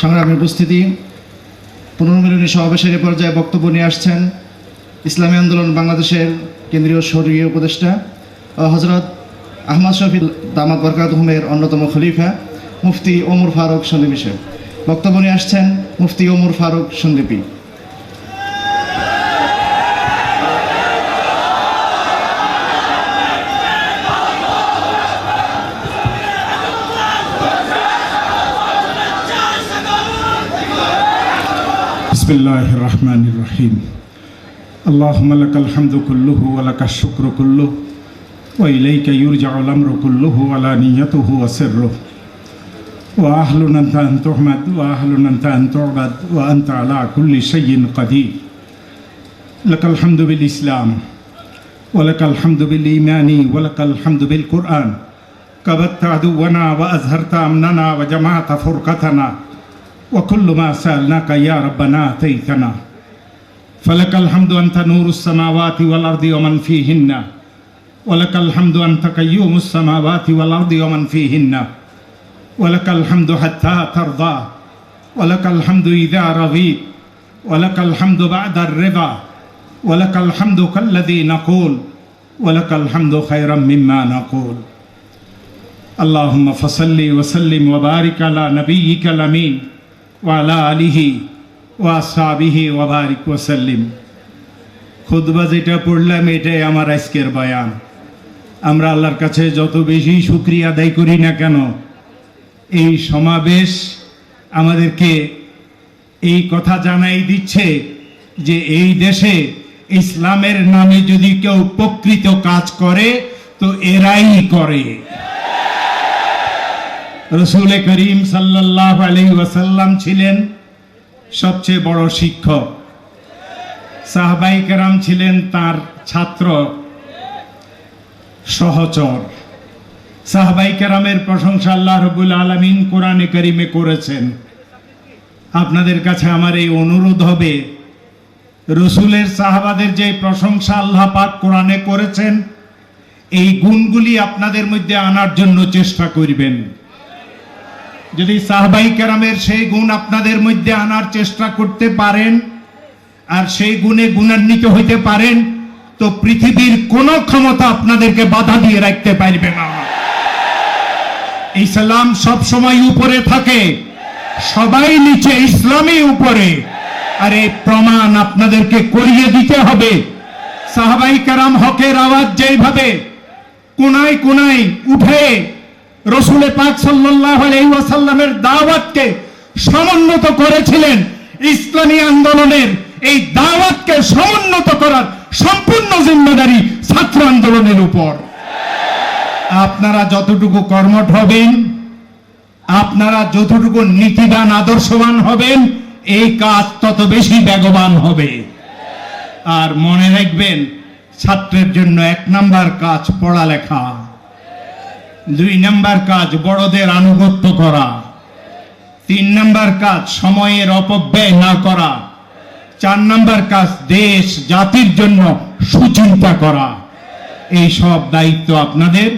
সংগ্রামী উপস্থিতি, পুনর্মিলনী সমাবেশের এ পর্যায়ে বক্তব্য নিয়ে আসছেন ইসলামী আন্দোলন বাংলাদেশের কেন্দ্রীয় স্বর্গীয় উপদেষ্টা হজরত আহমদ শফি দামাত বরকাত হুমের অন্যতম খলিফা, মুফতি ওমর ফারুক সন্দীপী সাহেব বক্তব্য নিয়ে আসছেন মুফতি ওমর ফারুক সন্দীপী بسم الله الرحمن الرحيم. اللهم لك الحمد كله ولك الشكر كله وإليك يرجع الأمر كله علانيته وسره. وأهل أنت أن تحمد وأهل أنت أن تعبد وأنت على كل شيء قدير. لك الحمد بالإسلام ولك الحمد بالإيمان ولك الحمد بالقرآن. كبت عدونا وأزهرت أمننا وجمعت فرقتنا. وكل ما سألناك يا ربنا أتيتنا. فلك الحمد أنت نور السماوات والأرض ومن فيهن. ولك الحمد أنت قيوم السماوات والأرض ومن فيهن. ولك الحمد حتى ترضى. ولك الحمد إذا رضيت ولك الحمد بعد الرضا. ولك الحمد كالذي نقول. ولك الحمد خيرا مما نقول. اللهم فصل وسلم وبارك على نبيك الأمين. ওয়ালা আলিহি ওয়াসাবিহি ওয়াবারিক ওয়াসাল্লিম খুদবা যেটা পড়লাম, এটাই আমার আজকের বয়ান। আমরা আল্লাহর কাছে যত বেশি সুক্রিয়া আদায় করি না কেন, এই সমাবেশ আমাদেরকে এই কথা জানাই দিচ্ছে যে এই দেশে ইসলামের নামে যদি কেউ উপকৃত কাজ করে, তো এরাই করে। রসুল করিম সাল্লাহ আলী ওয়াসাল্লাম ছিলেন সবচেয়ে বড় শিক্ষক। সাহবাই কেরাম ছিলেন তার ছাত্র, সহচর। সাহবাই কেরামের প্রশংসা আল্লাহ রবুল আলমিন কোরআনে করিমে করেছেন। আপনাদের কাছে আমার এই অনুরোধ হবে, রসুলের সাহাবাদের যে প্রশংসা আল্লাহ পাক কোরআনে করেছেন, এই গুণগুলি আপনাদের মধ্যে আনার জন্য চেষ্টা করবেন। যদি সাহবাই কেরামের সেই গুণ আপনাদের মধ্যে আনার চেষ্টা করতে পারেন, আর সেই গুণে গুণান্বিত হইতে পারেন, তো পৃথিবীর কোনো ক্ষমতা আপনাদেরকে বাধা দিয়ে রাখতে পারবে না। ইসলাম সব সময় উপরে থাকে, সবাই নিচে ইসলামই উপরে। আর এই প্রমাণ আপনাদেরকে করিয়ে দিতে হবে। সাহাবাই কারাম হকের আওয়াজ যেইভাবে কোনায় কোনায় উঠে রসুলে পাক সাল্লাহ দাওয়াতকে সমুন্নত করেছিলেন। ইসলামী আন্দোলনের এই দাওয়াতকে সমুন্নত করার সম্পূর্ণ জিম্মেদারি ছাত্র আন্দোলনের উপর। আপনারা যতটুকু কর্মঠ হবেন, আপনারা যতটুকু নীতিবান, আদর্শবান হবেন, এই কাজ তত বেশি বেগবান হবে। আর মনে রাখবেন, ছাত্রের জন্য এক নাম্বার কাজ পড়ালেখা। দুই নাম্বার কাজ, বড়দের আনুগত্য করা। তিন নাম্বার কাজ, সময়ের অপব্যয় না করা। চার নাম্বার কাজ, দেশ, জাতির জন্য সুচিন্তা করা। এই সব দায়িত্ব আপনাদের।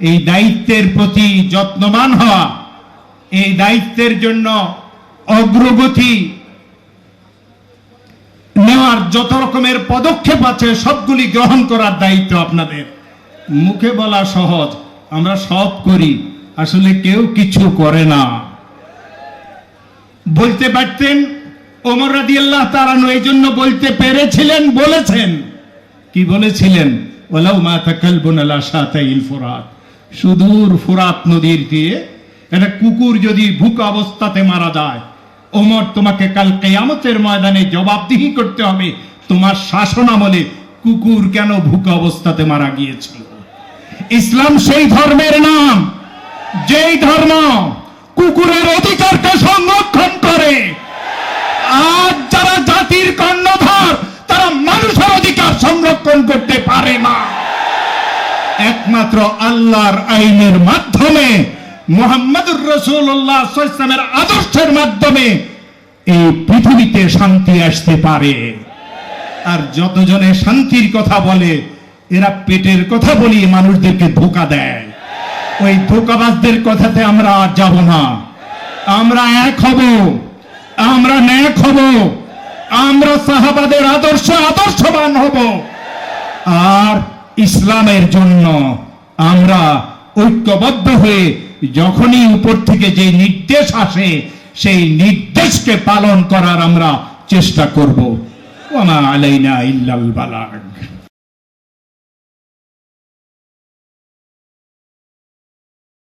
এই দায়িত্বের প্রতি যত্নবান হওয়া। এই দায়িত্বের জন্য অগ্রগতি নেওয়ার যত রকমের পদক্ষেপ আছে, সবগুলি গ্রহণ করার দায়িত্ব আপনাদের। মুখে বলা সহজ আমরা সব করি। আসলে কেউ কিছু করে না। বলতে পারতেন, ওমর রাদি আল্লাহ তারানো এই জন্য বলতে পেরেছিলেন, বলেছেন। কি বলেছিলেন? ওলাউ ফুরাত। সুদূর ফুরাত নদীর দিয়ে একটা কুকুর যদি ভুক অবস্থাতে মারা যায়, ওমর তোমাকে কাল কেয়ামতের ময়দানে জবাবদিহি করতে হবে। তোমার শাসন আমলে কুকুর কেন ভুক অবস্থাতে মারা গিয়েছিল? ইসলাম সেই ধর্মের নাম। যেই ধর্ম কুকুরের অধিকারকে সংরক্ষণ করে। আজ যারা জাতির কর্ণধর, তারা মানুষের অধিকার সংরক্ষণ করতে পারে না। একমাত্র আল্লাহর আইনের মাধ্যমে, মোহাম্মদুর রসুল্লাহ ইসলামের আদর্শের মাধ্যমে এই পৃথিবীতে শান্তি আসতে পারে। আর যতজনে শান্তির কথা বলে এরা পেটের কথা বলি মানুষদেরকে ধোকা দেয়। ওই ধোকাবাজদের কথাতে আমরা আর যাব না। আমরা এক হব। আমরা ন্যাক হব। আমরা সাহাবাদের আদর্শ আদর্শবান হব। আর ইসলামের জন্য আমরা ঐক্যবদ্ধ হয়ে যখনই উপর থেকে যে নির্দেশ আসে, সেই নির্দেশকে পালন করার আমরা চেষ্টা করব। আলাইনা ইল্লাল বালাগ।